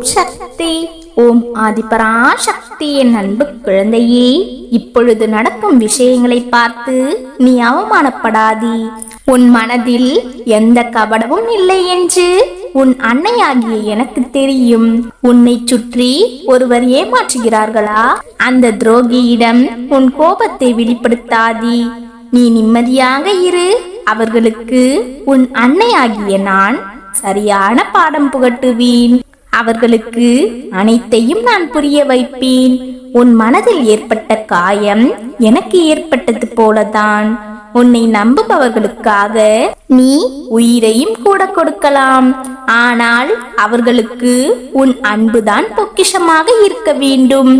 ஓம் சக்தி. ஓம் ஆதிபரா சக்தி என் அன்பு குழந்தையே இப்பொழுது நடக்கும் விஷயங்களை பார்த்து நீ அவமானப்படாதி. உன் மனதில் எந்த கபடமும் இல்லை என்று உன் அன்னையாகிய எனக்கு தெரியும். உன்னை சுற்றி ஒருவர் ஏமாற்றுகிறார்களா? அந்த துரோகியிடம் உன் கோபத்தை வெளிப்படுத்தாதி. நீ நிம்மதியாக இரு. அவர்களுக்கு உன் அன்னையாகிய நான் சரியான பாடம் புகட்டுவேன். அவர்களுக்கு அனைத்தையும் நான் புரிய வைப்பேன். உன் மனதில் ஏற்பட்ட காயம் எனக்கு ஏற்பட்டது போலதான். உன்னை நம்புபவர்களுக்காக நீ உயிரையும் கூட கொடுக்கலாம். ஆனால் அவர்களுக்கு உன் அன்புதான் பொக்கிஷமாக இருக்க வேண்டும்.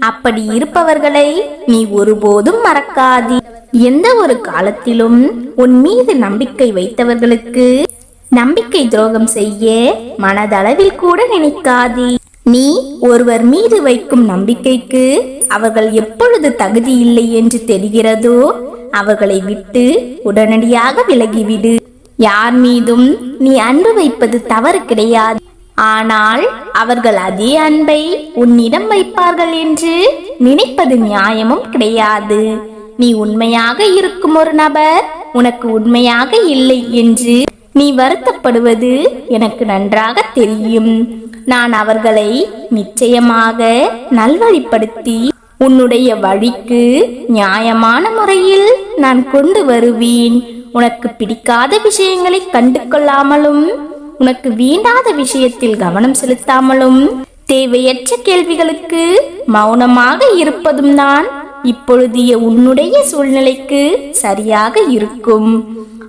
அப்படி இருப்பவர்களை நீ ஒருபோதும் மறக்காதி. எந்த ஒரு காலத்திலும் உன் மீது நம்பிக்கை வைத்தவர்களுக்கு நம்பிக்கை துரோகம் செய்ய மனதளவில் கூட நினைக்காதே. நீ ஒருவர் மீது வைக்கும் நம்பிக்கைக்கு அவர்கள் எப்பொழுது தகுதி இல்லை என்று தெரிகிறதோ அவர்களை விட்டு உடனடியாக விலகிவிடு. யார் மீதும் நீ அன்பு வைப்பது தவறு கிடையாது. ஆனால் அவர்கள் அதே அன்பை உன்னிடம் வைப்பார்கள் என்று நினைப்பது நியாயமும் கிடையாது. நீ உண்மையாக இருக்கும் ஒரு நபர் உனக்கு உண்மையாக இல்லை என்று நீ வருத்தப்படுவது எனக்கு நன்றாக தெரியும். நான் அவர்களை நிச்சயமாக நல்வழிப்படுத்தி உன்னுடைய வழிக்கு நியாயமான முறையில் நான் கொண்டு வருவேன். உனக்கு பிடிக்காத விஷயங்களை கண்டு கொள்ளாமலும் உனக்கு வேண்டாத விஷயத்தில் கவனம் செலுத்தாமலும் தேவையற்ற கேள்விகளுக்கு மௌனமாக இருப்பதும் தான் இப்பொழுதைய உன்னுடைய சூழ்நிலைக்கு சரியாக இருக்கும்.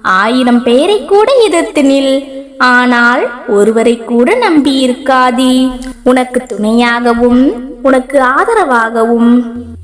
ஆயிரம் பேரை கூட எதிர்த்து நில். ஆனால் ஒருவரை கூட நம்பி இருக்காதி. உனக்கு துணையாகவும் உனக்கு ஆதரவாகவும்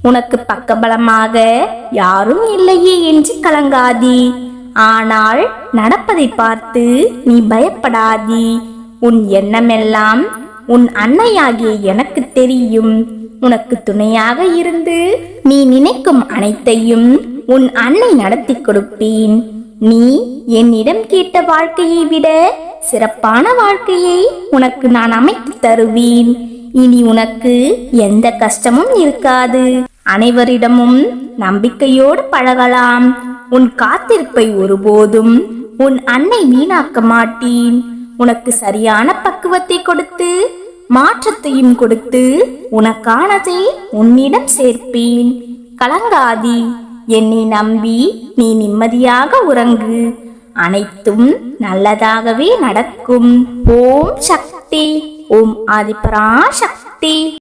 உனக்கு பக்கபலமாக யாரும் இல்லையே என்று கலங்காதி. ஆனால் நடப்பதை பார்த்து நீ பயப்படாதி. உன் எண்ணமெல்லாம் உன் அன்னையாகிய எனக்கு தெரியும். உனக்கு துணையாக இருந்து நீ நினைக்கும் அனைத்தையும் உன் அன்னை நடத்தி கொடுப்பேன். நீ என்னிடம் கேட்ட வாழ்க்கையை விட சிறப்பான வாழ்க்கையை உனக்கு நான் அமைத்து தருவேன். இனி உனக்கு எந்த கஷ்டமும் இருக்காது. அனைவரிடமும் நம்பிக்கையோடு பழகலாம். உன் காத்திருப்பை ஒருபோதும் உன் அன்னை வீணாக்க மாட்டேன். உனக்கு சரியான பக்குவத்தை கொடுத்து மாற்றத்தையும் கொடுத்து உனக்கானதை உன்னிடம் சேர்ப்பேன். கலங்காதி. என்னை நம்பி நீ நிம்மதியாக உறங்கு. அனைத்தும் நல்லதாகவே நடக்கும். ஓம் சக்தி. ஓம் ஆதிபரா சக்தி